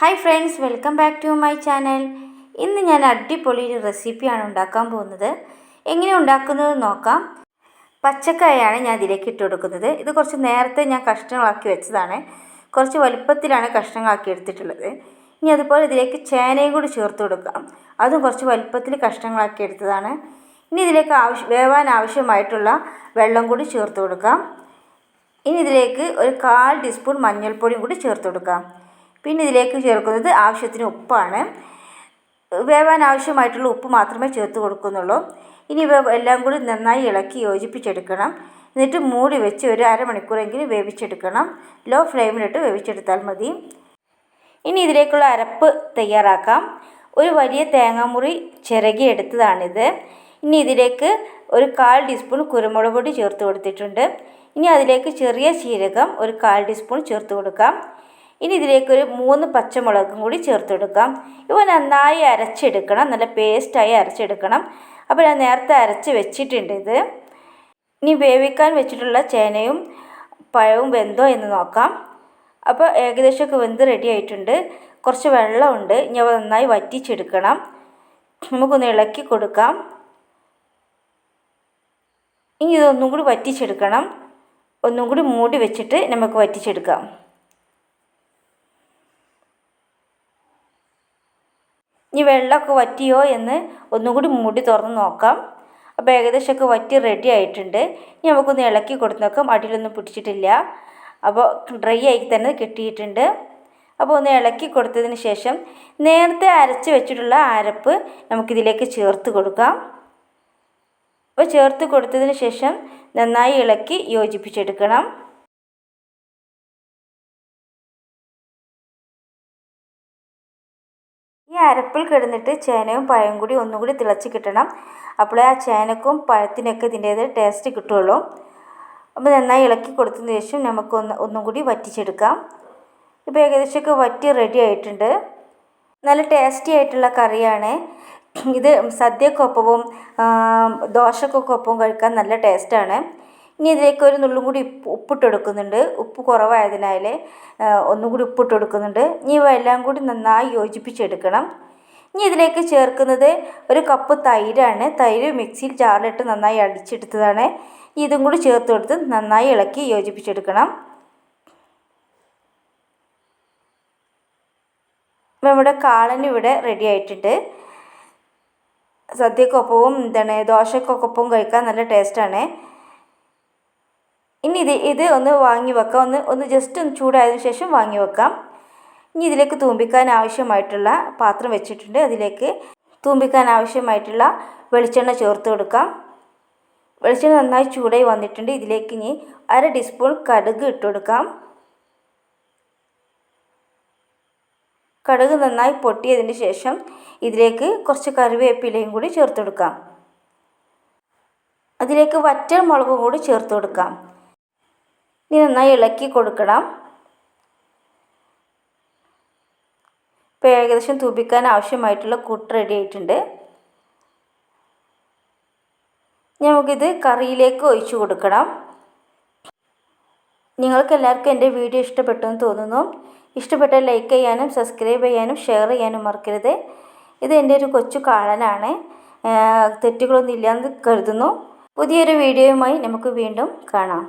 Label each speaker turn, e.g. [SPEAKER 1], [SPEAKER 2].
[SPEAKER 1] Hi friends welcome back to my channel ഇന്ന് ഞാൻ അടിപൊളി ഒരു റെസിപ്പിയാണ് ഉണ്ടാക്കാൻ പോകുന്നത്. എങ്ങനെ ഉണ്ടാക്കുന്നത് നോക്കാം. പച്ചക്കായാണ് ഞാൻ ഇതിലേക്ക് ഇട്ട് കൊടുക്കുന്നത്. ഇത് കുറച്ച് നേരത്തെ ഞാൻ കഷ്ണങ്ങളാക്കി വെച്ചതാണ്. കുറച്ച് വലുപ്പത്തിലാണ് കഷ്ണങ്ങളാക്കി എടുത്തിട്ടുള്ളത്. ഇനി അതുപോലെ ഇതിലേക്ക് ചേനയും കൂടി ചേർത്ത് കൊടുക്കാം. അതും കുറച്ച് വലുപ്പത്തിൽ കഷ്ണങ്ങളാക്കി എടുത്തതാണ്. ഇനി ഇതിലേക്ക് ആവശ്യം വേവാൻ ആവശ്യമായിട്ടുള്ള വെള്ളം കൂടി ചേർത്ത് കൊടുക്കാം. ഇനി ഇതിലേക്ക് ഒരു കാൽ ടീസ്പൂൺ മഞ്ഞൾപ്പൊടിയും കൂടി ചേർത്ത് കൊടുക്കാം. പിന്നെ ഇതിലേക്ക് ചേർക്കുന്നത് ആവശ്യത്തിന് ഉപ്പാണ്. വേവാൻ ആവശ്യമായിട്ടുള്ള ഉപ്പ് മാത്രമേ ചേർത്ത് കൊടുക്കുന്നുള്ളൂ. ഇനി എല്ലാം കൂടി നന്നായി ഇളക്കി യോജിപ്പിച്ചെടുക്കണം. എന്നിട്ട് മൂടി വെച്ച് ഒരു അരമണിക്കൂറെങ്കിലും വേവിച്ചെടുക്കണം. ലോ ഫ്ലെയിമിലിട്ട് വേവിച്ചെടുത്താൽ മതി. ഇനി ഇതിലേക്കുള്ള അരപ്പ് തയ്യാറാക്കാം. ഒരു വലിയ തേങ്ങാമുറി ചിരകി എടുത്തതാണിത്. ഇനി ഇതിലേക്ക് ഒരു കാൽ ടീസ്പൂൺ കുരുമുളക് പൊടി ചേർത്ത് കൊടുത്തിട്ടുണ്ട്. ഇനി അതിലേക്ക് ചെറിയ ജീരകം ഒരു കാൽ ടീസ്പൂൺ ചേർത്ത് കൊടുക്കാം. ഇനി ഇതിലേക്ക് ഒരു മൂന്ന് പച്ചമുളകും കൂടി ചേർത്ത് കൊടുക്കാം ഇവ നന്നായി അരച്ചെടുക്കണം. നല്ല പേസ്റ്റായി അരച്ചെടുക്കണം. അപ്പോൾ ഞാൻ നേരത്തെ അരച്ച് വെച്ചിട്ടുണ്ട് ഇത്. ഇനി വേവിക്കാൻ വെച്ചിട്ടുള്ള ചേനയും പഴവും വെന്തോ എന്ന് നോക്കാം. അപ്പോൾ ഏകദേശമൊക്കെ വെന്ത് റെഡി ആയിട്ടുണ്ട്. കുറച്ച് വെള്ളമുണ്ട്. ഇനി അവ നന്നായി വറ്റിച്ചെടുക്കണം. നമുക്കൊന്ന് ഇളക്കി കൊടുക്കാം. ഇനി ഇതൊന്നും കൂടി വറ്റിച്ചെടുക്കണം. ഒന്നും കൂടി മൂടി വെച്ചിട്ട് നമുക്ക് വറ്റിച്ചെടുക്കാം. ഇനി വെള്ളമൊക്കെ വറ്റിയോ എന്ന് ഒന്നും കൂടി മൂടി തുറന്ന് നോക്കാം. അപ്പോൾ ഏകദേശമൊക്കെ വറ്റി റെഡി ആയിട്ടുണ്ട്. ഇനി നമുക്കൊന്ന് ഇളക്കി കൊടുത്ത് നോക്കാം. അടിയിലൊന്നും പിടിച്ചിട്ടില്ല. അപ്പോൾ ഡ്രൈ ആയി തന്നെ കിട്ടിയിട്ടുണ്ട്. അപ്പോൾ ഒന്ന് ഇളക്കി കൊടുത്തതിന് ശേഷം നേരത്തെ അരച്ച് വെച്ചിട്ടുള്ള അരപ്പ് നമുക്കിതിലേക്ക് ചേർത്ത് കൊടുക്കാം. അപ്പോൾ ചേർത്ത് കൊടുത്തതിന് ശേഷം നന്നായി ഇളക്കി യോജിപ്പിച്ചെടുക്കണം. അരപ്പിൽ കിടന്നിട്ട് ചേനയും പഴം കൂടി ഒന്നുകൂടി തിളച്ച് കിട്ടണം. അപ്പോൾ ആ ചേനക്കും പഴത്തിനൊക്കെ ഇതിന്റേത് ടേസ്റ്റ് കിട്ടുള്ളൂ. അപ്പോൾ നന്നായി ഇളക്കി കൊടുത്തതിന് ശേഷം നമുക്ക് ഒന്ന് ഒന്നും കൂടി വറ്റിച്ചെടുക്കാം. ഇപ്പോൾ ഏകദേശമൊക്കെ വറ്റി റെഡി ആയിട്ടുണ്ട്. നല്ല ടേസ്റ്റി ആയിട്ടുള്ള കറിയാണ്. ഇത് സദ്യക്കൊപ്പവും ദോശക്കൊപ്പവും കഴിക്കാൻ നല്ല ടേസ്റ്റാണ് ഇനി ഇതിലേക്ക് ഒരു നുള്ളും കൂടി ഉപ്പ് ഉപ്പിട്ട് കൊടുക്കുന്നുണ്ട് ഉപ്പ് കുറവായതിനാൽ ഒന്നും കൂടി ഉപ്പിട്ട് കൊടുക്കുന്നുണ്ട് ഇനി ഇവ എല്ലാം കൂടി നന്നായി യോജിപ്പിച്ചെടുക്കണം. ഇനി ഇതിലേക്ക് ചേർക്കുന്നത് ഒരു കപ്പ് തൈരാണ്. തൈര് മിക്സിയിൽ ജാറിലിട്ട് നന്നായി അടിച്ചെടുത്തതാണ്. ഇതും കൂടി ചേർത്ത് കൊടുത്ത് നന്നായി ഇളക്കി യോജിപ്പിച്ചെടുക്കണം. നമ്മുടെ കാളൻ ഇവിടെ റെഡി ആയിട്ടുണ്ട്. സദ്യക്കൊപ്പവും എന്താണ് ദോശക്കൊപ്പവും കഴിക്കാൻ നല്ല ടേസ്റ്റാണ് ഇനി ഇത് ഇത് ഒന്ന് വാങ്ങി വെക്കാം. ഒന്ന് ഒന്ന് ജസ്റ്റ് ഒന്ന് ചൂടായതിനു ശേഷം വാങ്ങി വെക്കാം. ഇനി ഇതിലേക്ക് തൂമ്പിക്കാൻ ആവശ്യമായിട്ടുള്ള പാത്രം വെച്ചിട്ടുണ്ട്. അതിലേക്ക് തൂമ്പിക്കാൻ ആവശ്യമായിട്ടുള്ള വെളിച്ചെണ്ണ ചേർത്ത് കൊടുക്കാം. വെളിച്ചെണ്ണ നന്നായി ചൂടായി വന്നിട്ടുണ്ട്. ഇതിലേക്ക് ഇനി അര ടീസ്പൂൺ കടുക് ഇട്ട് കൊടുക്കാം. കടുക് നന്നായി പൊട്ടിയതിന് ശേഷം ഇതിലേക്ക് കുറച്ച് കറിവേപ്പിലയും കൂടി ചേർത്ത് കൊടുക്കാം. അതിലേക്ക് വറ്റൽ മുളകും കൂടി ചേർത്ത് കൊടുക്കാം. ഇനി നന്നായി ഇളക്കി കൊടുക്കണം. ഇപ്പോൾ ഏകദേശം തൂപ്പിക്കാൻ ആവശ്യമായിട്ടുള്ള കൂട്ട് റെഡി ആയിട്ടുണ്ട്. നമുക്കിത് കറിയിലേക്ക് ഒഴിച്ചു കൊടുക്കണം. നിങ്ങൾക്ക് എല്ലാവർക്കും എന്റെ വീഡിയോ ഇഷ്ടപ്പെട്ടു എന്ന് തോന്നുന്നു. ഇഷ്ടപ്പെട്ടാൽ ലൈക്ക് ചെയ്യാനും സബ്സ്ക്രൈബ് ചെയ്യാനും ഷെയർ ചെയ്യാനും മറക്കരുത്. ഇത് എന്റെ ഒരു കൊച്ചു കാളനാണ്. തെറ്റുകളൊന്നും ഇല്ലാന്ന് കരുതുന്നു. പുതിയൊരു വീഡിയോയുമായി നമുക്ക് വീണ്ടും കാണാം.